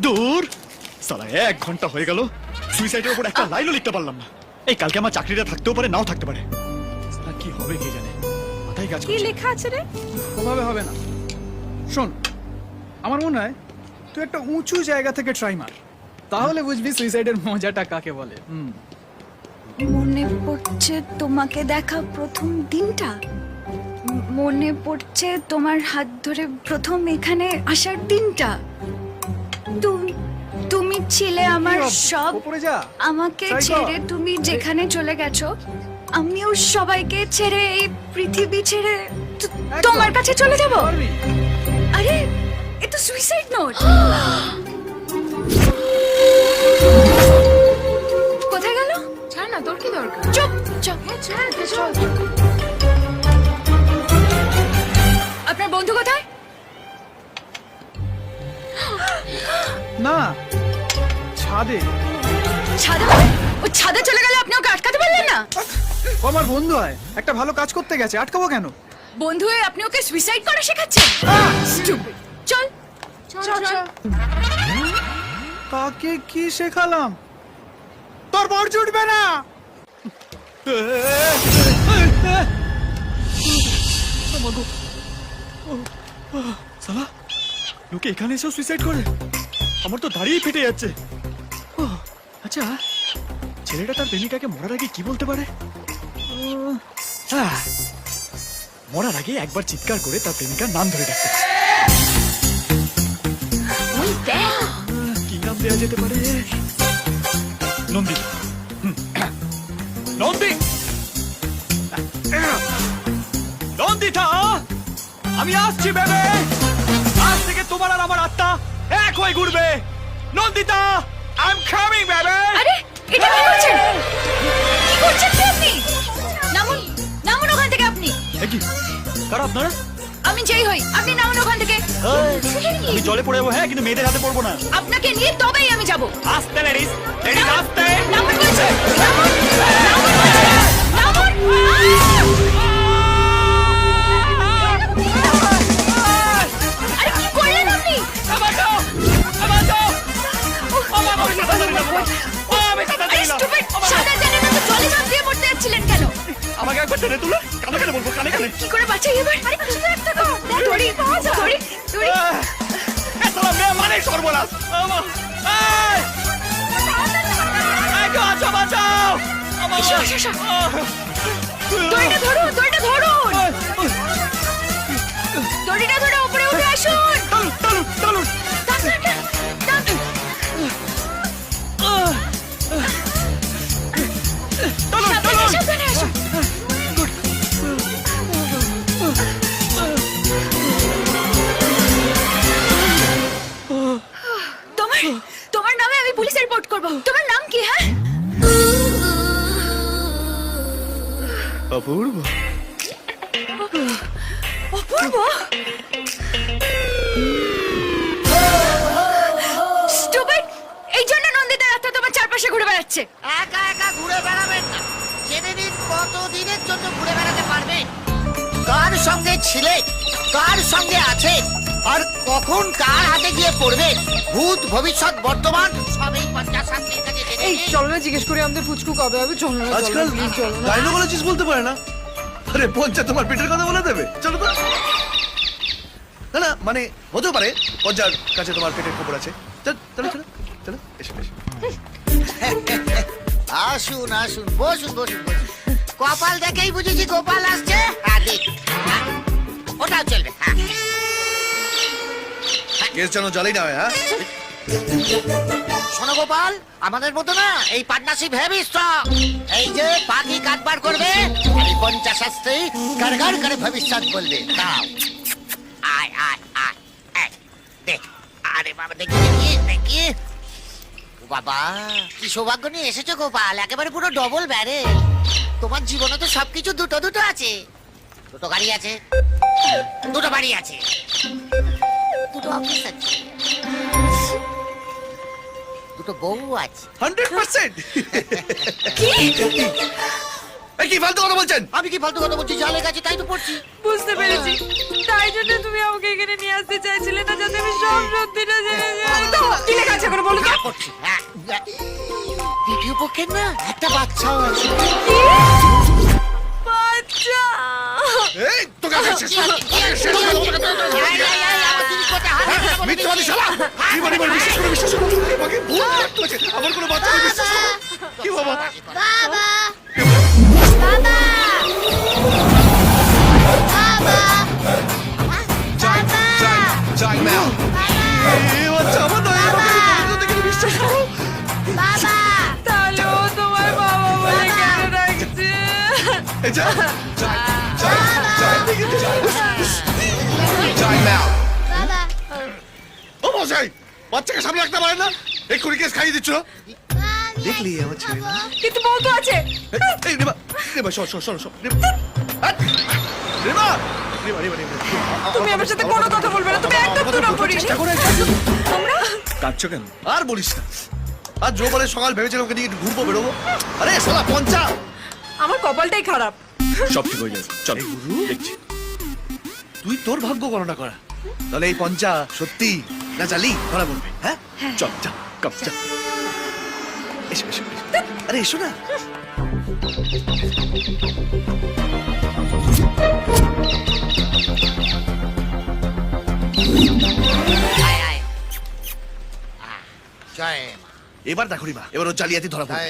দূর! সালা এক ঘণ্টা হয়ে গেল। সুইসাইডের উপর একটা লাইনও লিখতে পারলাম না। এই কালকে আমার চাকরিটা থাকতেও পারে নাও থাকতে পারে। সালা কি হবে কে জানে? মাথায় কাজ কি করছে। লেখা আছে রে? ওভাবে হবে না। শোন আমার মনে হয় তুই একটা উঁচু জায়গা থেকে ট্রাই মার। তাহলে বুঝবি সুইসাইডের মজাটা কাকে বলে। হুম। মনে পড়ছে তোমাকে দেখা প্রথম দিনটা? ম- মনে পড়ছে তোমার হাত ধরে প্রথম এখানে আসার দিনটা? ছিলে আমার সব আমাকে ছেড়ে তুমি যেখানে চলে গেছো আমিও সবাইকে ছেড়ে এই পৃথিবী ছেড়ে তোমার কাছে চলে যাব? আরে এ তো সুইসাইড নোট কোথায় গেল? ছাড় না তোর কি দরকার? চুপ চুপ। হ্যাঁ ছাড় দে, চল। আপনার বন্ধু কোথায়? না ছাদে। ছাদে ও ছাদে চলে গেলে আপনি ওকে আটকাতে পারলেন না? ও আমার বন্ধু হয়। একটা ভালো কাজ করতে গেছে। আটকাবো কেন? বন্ধু হয়ে আপনি ওকে সুইসাইড করা শেখাচ্ছেন? Stupid. চল। চল চল কাকে কি শেখালাম? তোর বর জুটবে না! সালা লোকে এখানে এসেও সুইসাইড করে। আমার তো দাঁড়িয়ে ফেটে যাচ্ছে। ও, আচ্ছা ছেলেটা তার প্রেমিকাকে মরার আগে কি বলতে পারে? হ্যাঁ, মরার আগে একবার চিৎকার করে তার প্রেমিকার নাম ধরে ডাকতে কি নাম দেওয়া যেতে পারে? নন্দী। নন্দী! নন্দিতা আমি আসছি ভেবে আজ থেকে তোমার আর আমার আত্মা এক হয়ে ঘুরবে নন্দিতা আই এম কামিং বেবে আরে এটা কি করছেন? কি করছেন কি আপনি? নামুন নামুন ওখান থেকে আপনি। কি? কার আপনারা? আমি যেই হই আপনি নামুন ওখান থেকে। আমি জলে পড়ে যাব হ্যাঁ কিন্তু মেয়েদের হাতে পড়ব না। আপনাকে নিয়ে তবেই আমি যাব। আস্তে লেডিস লেডিস আস্তে। নামুন বলছি নামুন নামুন নামুন। কানে কি করে বাঁচাই এবার? আরে কিছু তো। একটা কর দড়ি দড়ি দড়ি এ শালা মেয়ে মানে সর্বনাশ। আমা এই! এই, বাঁচাও বাঁচাও। আমার পুলিশে রিপোর্ট করব। তোমার নাম কি হ্যাঁ? অপূর্ব। অপূর্ব? স্টুপিড এই জন্য নন্দিতা রাতে তোমার চারপাশে ঘুরে বেড়াচ্ছে। একা একা ঘুরে বেড়াবেন না। জেনে নিন কত দিনের জন্য ঘুরে বেড়াতে পারবেন কার সঙ্গে ছিলে? কার সঙ্গে আছেন আর কখন কার হাতে গিয়ে পড়বে? ভূত ভবিষ্যৎ বর্তমান সবই কাছে জেনে এই। চলো না জিজ্ঞেস করি আমাদের ফুচকু কবে হবে? চলো না আজকাল গাইনোকোলজিস্ট বলতে পারে না। আরে পঞ্চা তোমার পেটের কথা বলে দেবে। চলো তো। না না মানে হতেও পারে পঞ্চার কাছে তোমার পেটের খবর আছে। চল চলো চলো চলো এসো এসো। আসুন আসুন বসুন বসুন বসুন। কপাল দেখেই বুঝেছি গোপাল আসছে। দেখ হ্যাঁ, ওটাও চলবে হ্যাঁ। কেস যেন জালি না হয় হ্যাঁ? শোনো গোপাল, আমাদের মতো না, এই পার্টনারশিপ হেভি স্ট্রং এই যে পাখি কাটবার করবে আর এই পঞ্চাশাস্ত্রী গাড় করে ভবিষ্যৎ বলবে। দাও। আয় আয় আয় আরে বাবা, দেখি দেখি বাবা সৌভাগ্য নিয়ে গোপাল, একেবারে পুরো ডবল ব্যারে তোমার জীবনে তো দুটো দুটো আছে। দুটো গাড়ি আছে, দুটো বাড়ি আছে। দুটো অফিস আছে দুটো বউ আছে হান্ড্রেড পার্সেন্ট কি ফালতু কথা বলছেন আমি কি ফালতু কথা বলছি জালে গেছে তাই তো পড়ছি বুঝতে পেরেছি তাই জন্য তুমি আমাকে এখানে নিয়ে আসতে চাইছিলে না যাতে আমি সব সত্যিটা জেনে যাই তো, কি লেখা আছে করে বলো তো হ্যাঁ, করছি হ্যাঁ হ্যাঁ। দ্বিতীয় পক্ষের না একটা বাচ্চাও আছে বাচ্চা এই তোকে আগে শেষ হ্যাঁ, মিথ্যাবাদী। শালা! কি বলি বিশ্বাস করো, বিশ্বাস করো। আমাকে ভুল আছে। আমার কোনো বাচ্চা বিশ্বাস করো। কি বাবা? এই বাচ্চা আমার নয়, আমাকে থেকে বিশ্বাস করো? তাহলে ও তোমার বাবা বলে কেন ডাকছে যা, যা, এদিকে যা। ও মশাই, বাচ্চাকে সামনে রাখতে পারেন না? এক্ষুনি কেস খাইয়ে দিচ্ছ? দেখলি আমার ছেলে না? কিন্তু বউ তো আছে। এই, রেবা রেবা শোন শোন শোন শোন রেবা তুমি আমার সাথে কোনো কথা বলবে না তুমি একদম দু নম্বরই চেষ্টা করে আমরা কাঁদছো কেন? আর বলিস না। আর জো বলে সকাল ভেবেছিলাম ওকে নিয়ে একটু ঘুরবো বেরোবো। আরে শালা পঞ্চা! আমার কপালটাই খারাপ। সব ঠিক হয়ে যাবে চল দেখছি। তুই তোর ভাগ্য গণনা করা। তাহলে এই পঞ্চা সত্যি না জালি? ধরা বলবে হ্যাঁ? চল যা কাপ এসো এসো। আরে এসো না। এবার দেখো রিমা এবার ওর জালিয়াতি ধরা পড়বে।